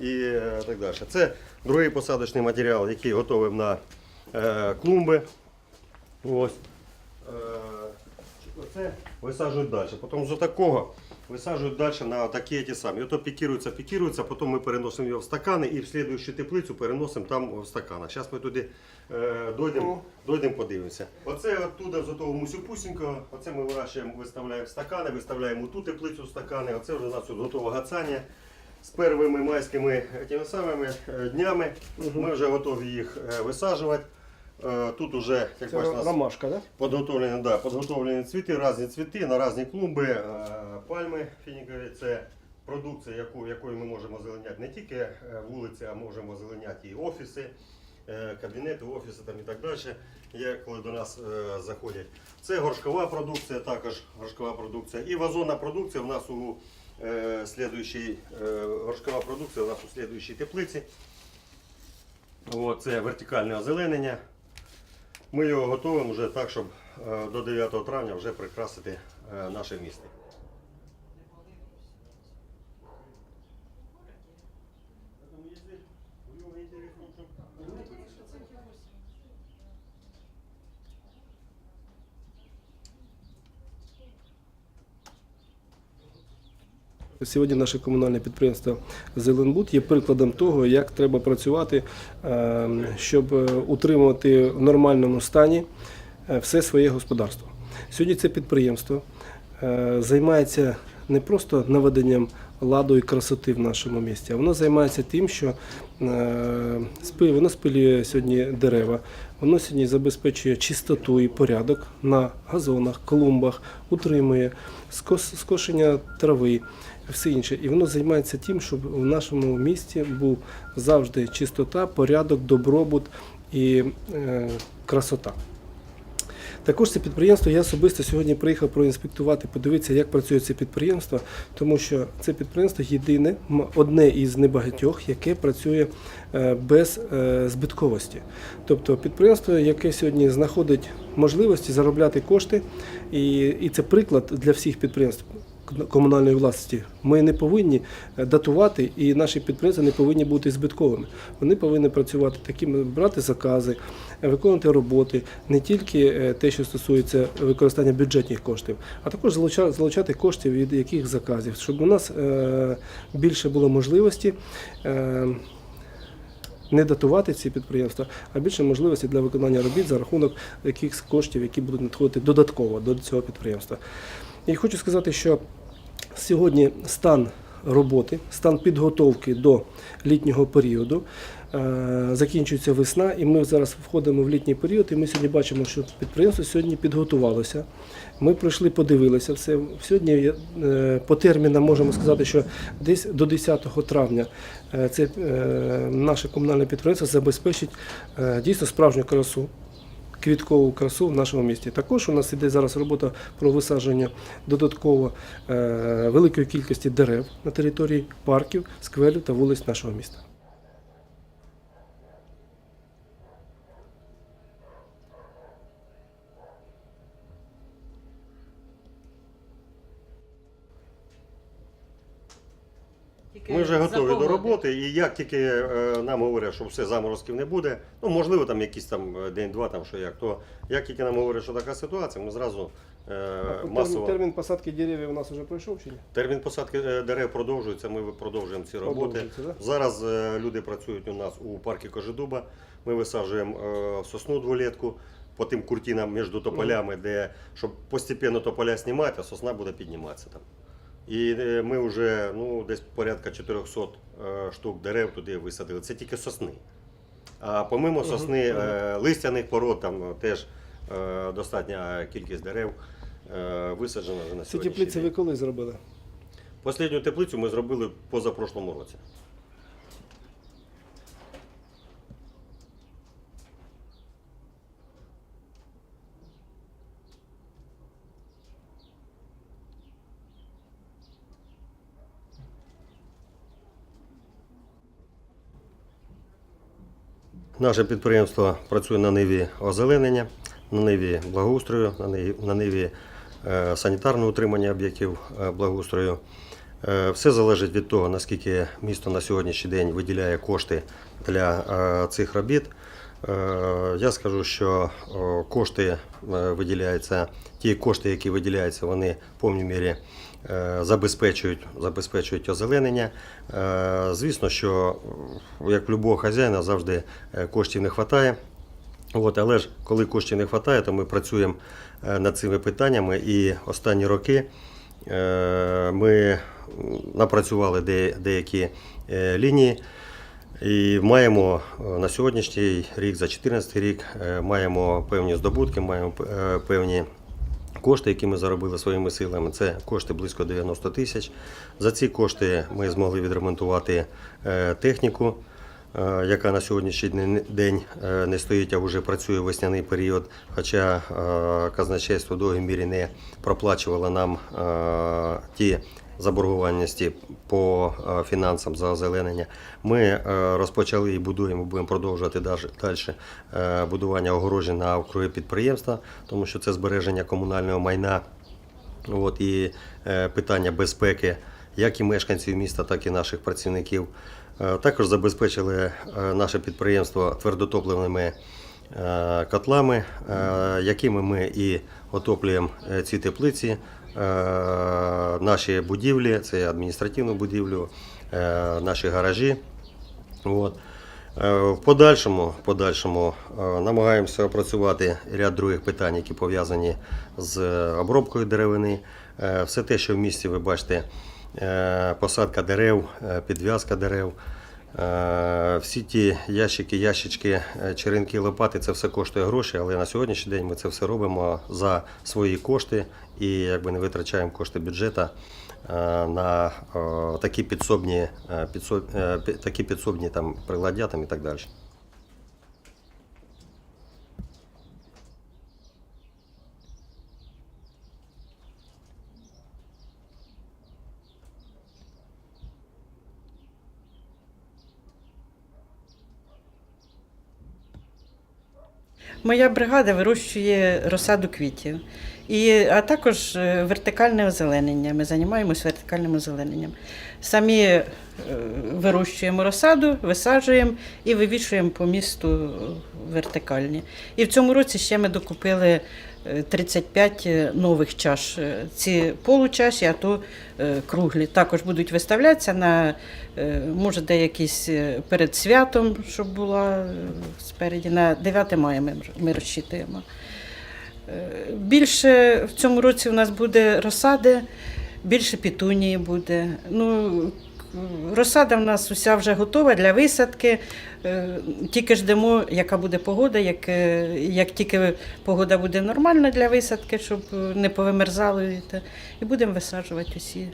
і е, так далі. Це другий посадочний матеріал, який готовим на е, клумби. Ось. Е, Оце висаджують далі. Потім з такого висаджують далі на такі ті самі. Ото пікірується, пікірується, потім ми переносимо його в стакани і в слідуючу теплицю переносимо там в стаканах. Зараз ми туди е, дойдемо, дойдемо, подивимося. Оце оттуда, з того мусю-пусінького, оце ми вирощуємо, виставляємо в стакани, виставляємо ту теплицю в стакани. Оце вже у нас тут готове гацання. З первими майськими тими самими е, днями ми вже готові їх е, висаджувати. Е, Тут уже, як Це бачите, у нас ромашка, да? Подготовлені, да, подготовлені цвіти, різні цвіти на різні клумби, пальми фінікові. Це продукція, яку, якою ми можемо озеленяти не тільки вулиці, а можемо озеленяти і офіси, кабінети, офіси там і так далі, є, коли до нас заходять. Це горшкова продукція, також горшкова продукція. І вазонна продукція в нас у е, горшкова продукція у нас у слідуючій теплиці. О, це вертикальне озеленення. Ми його готуємо вже так, щоб е, до 9 травня вже прикрасити наше місто. Сьогодні наше комунальне підприємство Зеленбуд є прикладом того, як треба працювати, е, щоб е, утримувати в нормальному стані е, все своє господарство. Сьогодні це підприємство е, займається не просто наведенням ладу і красоти в нашому місті, а воно займається тим, що е, воно спилює сьогодні дерева, воно сьогодні забезпечує чистоту і порядок на газонах, клумбах, утримує скошення трави все інше. І воно займається тим, щоб в нашому місті був завжди чистота, порядок, добробут і е, красота. Також це підприємство я особисто сьогодні приїхав проінспектувати, подивитися, як працює це підприємство, тому що це підприємство єдине, одне із небагатьох, яке працює е, без е, збитковості. Тобто підприємство, яке сьогодні знаходить можливості заробляти кошти, і, і це приклад для всіх підприємств комунальної власності. Ми не повинні е, датувати, і наші підприємства не повинні бути збитковими. Вони повинні працювати такими, брати закази, виконувати роботи, не тільки е, те, що стосується використання бюджетних коштів, а також залучати, кошти від яких заказів, щоб у нас е, більше було можливості. Не датувати ці підприємства, а більше можливості для виконання робіт за рахунок якихось коштів, які будуть надходити додатково до цього підприємства. І хочу сказати, що сьогодні стан роботи, стан підготовки до літнього періоду. е, Закінчується весна, і ми зараз входимо в літній період, і ми сьогодні бачимо, що підприємство сьогодні підготувалося. Ми прийшли, подивилися все. Сьогодні е, по термінам можемо сказати, що десь до 10 травня е, це наше комунальне підприємство забезпечить дійсно справжню красу квіткову красу в нашому місті. Також у нас іде зараз робота про висадження додатково е, великої кількості дерев на території парків, скверів та вулиць нашого міста. Ми вже готові. Роботи, і як тільки е, нам говорять, що все заморозків не буде, ну можливо там якийсь там е, день-два, там що як, то як тільки нам говорять, що така ситуація, ми зразу е, масово. Термін посадки деревів у нас вже пройшов чи ні? Термін посадки е, дерев продовжується, ми продовжуємо ці роботи. Да? Зараз е, люди працюють у нас у парку Кожедуба. Ми висаджуємо е, сосну дволітку по тим куртинам між тополями, де щоб постійно тополя знімати, а сосна буде підніматися там. І е, ми вже ну, десь порядка 400 е, штук дерев туди висадили. Це тільки сосни. А помимо сосни, е, листяних пород, там теж достатня кількість дерев висаджена вже на сьогодні. Ці теплиці ви коли зробили? Послідню теплицю ми зробили позапрошлому році. Наше підприємство працює на ниві озеленення, на ниві благоустрою, на ниві, на ниві е, санітарного утримання об'єктів е, благоустрою. Е, Все залежить від того, наскільки місто на сьогоднішній день виділяє кошти для цих робіт. Я скажу, що кошти виділяються, ті кошти, які виділяються, вони в повній мірі забезпечують, забезпечують озеленення. Е, Звісно, що е, як в будь-якого хазяїна завжди е, коштів не вистачає. От, але ж коли коштів не вистачає, то ми працюємо е, над цими питаннями і останні роки е, ми напрацювали деякі е, лінії. І маємо е, на сьогоднішній рік, за 2014 рік, е, маємо певні здобутки, маємо е, певні кошти, які ми заробили своїми силами. Це кошти близько 90 тисяч. За ці кошти ми змогли відремонтувати е, техніку, е, яка на сьогоднішній день- е, не стоїть, а вже працює весняний період. Хоча казначейство в довгій мірі не проплачувало нам ті заборгованості по е, фінансам за озеленення. Ми е, розпочали і будуємо, будемо продовжувати далі будування огорожі на округи підприємства, тому що це збереження комунального майна. От, і е, питання безпеки як і мешканців міста, так і наших працівників. Е, також забезпечили е, наше підприємство твердотопливними е, котлами, е, якими ми і отоплюємо е, ці теплиці, е, наші будівлі, це адміністративну будівлю, е, наші гаражі. От. Е, В подальшому, подальшому е, намагаємося опрацювати ряд других питань, які пов'язані з обробкою деревини. Е, Все те, що в місті ви бачите, е, посадка дерев, е, підв'язка дерев. Е, Всі ті ящики, ящички, е, черенки, лопати це все коштує гроші, але на сьогоднішній день ми це все робимо за свої кошти і якби не витрачаємо кошти бюджету е, на такі підсобні, підсоб, такі підсобні там приладдя там і так далі. Моя бригада вирощує розсаду квітів, і, а також е, вертикальне озеленення. Ми займаємося вертикальним озелененням. Самі е, вирощуємо розсаду, висаджуємо і вивішуємо по місту вертикальні. І в цьому році ще ми докупили 35 нових чаш. Е, Ці получаші, а то е, круглі. Також будуть виставлятися на е, може деякісь е, перед святом, щоб була е, спереді. На 9 мая ми, ми розчитуємо. Е, Більше в цьому році у нас буде розсади, більше пітунії буде. Ну, розсада в нас уся вже готова для висадки. Е, Тільки ждемо, яка буде погода, як, е, як тільки погода буде нормальна для висадки, щоб е, не повимерзало, і і будемо висаджувати усі.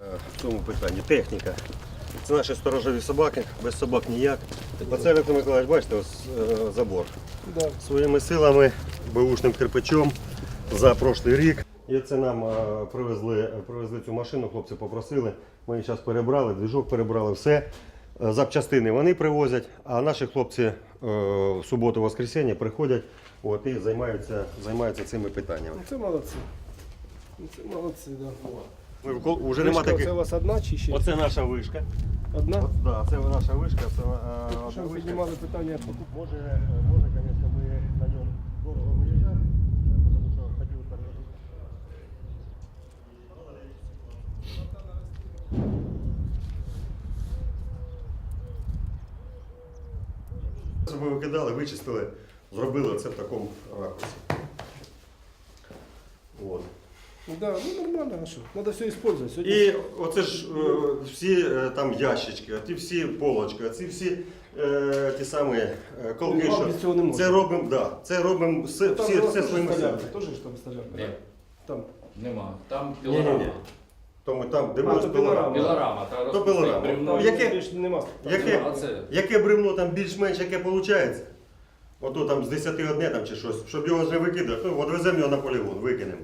Е, в цьому питанні. Техніка. Це наші сторожові собаки, без собак ніяк. Оце Віктор Миколаївич, бачите, ось е, забор. Да. Своїми силами, беушним кирпичом за прошлий рік. І це нам е, привезли, привезли цю машину, хлопці попросили. Ми її зараз перебрали, двіжок перебрали, все. Е, Запчастини вони привозять, а наші хлопці е, в суботу воскресенье приходять от, і займаються, займаються цими питаннями. Ну, Це молодці. Ну, Це молодці, да. Ми вкол- Вже нема Вишка, таких. Це у вас одна чи ще? Оце наша вишка. Одна? От, да, це наша вишка, це е, Що одна ви вишка. піднімали питання по Може, е, може, звісно, ми на ньому дорого виїжджати, тому що хотів перевезти. Ми викидали, вичистили, зробили це в такому ракурсі. От. Да, ну нормально, а що? Надо все использовать. Сьогодні І оце ж е, всі е, там ящички, ті всі полочки, ці всі е, ті самі е, колки, Ну, що без цього не можна. це робимо, да, це робимо все, Там всі, у вас все теж своїми столярка, силами. Теж ж там столярка? Ні, Там. нема. Там пілорама. Тому там, було то пилорама. Пілорама, та То розпустить пілорама. бревно. Там яке- більш нема. яке- А це Яке бревно там більш-менш яке виходить? Ото там з 10 одне там чи щось, щоб його не викидати, ну, відвеземо його на полігон, викинемо.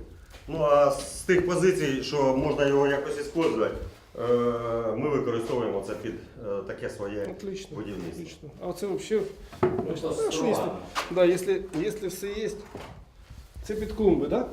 Ну а з тих позицій, що можна його якось використовувати, е, ми використовуємо це під е, таке своє Отлично. будівництво. Отлично. А оце взагалі. ну, Ну, якщо, да, якщо, якщо все є, це під клумби, так? Да,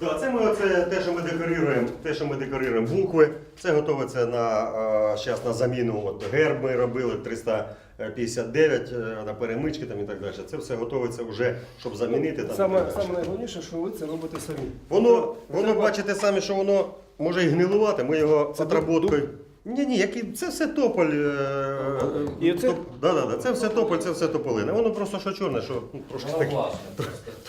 це ми це те, що ми декоруємо, те, що ми декорируємо букви, це готовиться на, зараз на заміну. От герб ми робили 359 е, на перемички там і так далі. Це все готовиться вже, щоб замінити там. Саме, так саме найголовніше, що ви це робите самі. Воно, воно бачите самі, що воно може і гнилувати. Ми його Це отработкою. Ні, ні, який, це все тополь. е, І оце- топ- да, да, да, це все тополь, це все тополине. Воно просто що чорне, що ну, трошки, таке,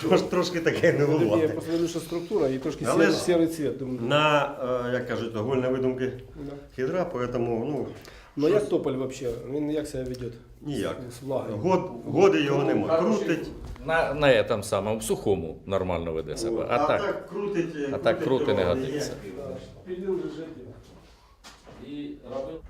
трош, трошки таке Тобі Я гнилувате. посмотрю, що структура і трошки Але сірий, ж- сірий цвіт. Думаю, На, е, як кажуть, вольні видумки да. хідра, поэтому ну, Ну як тополь взагалі? Він як себе веде? ніяк. З влагою. Год, годи його нема. Крутить. На, на этом самому, в сухому нормально веде себе. А, так, крутить. а так крути не годиться. Пілив вже жити. І робив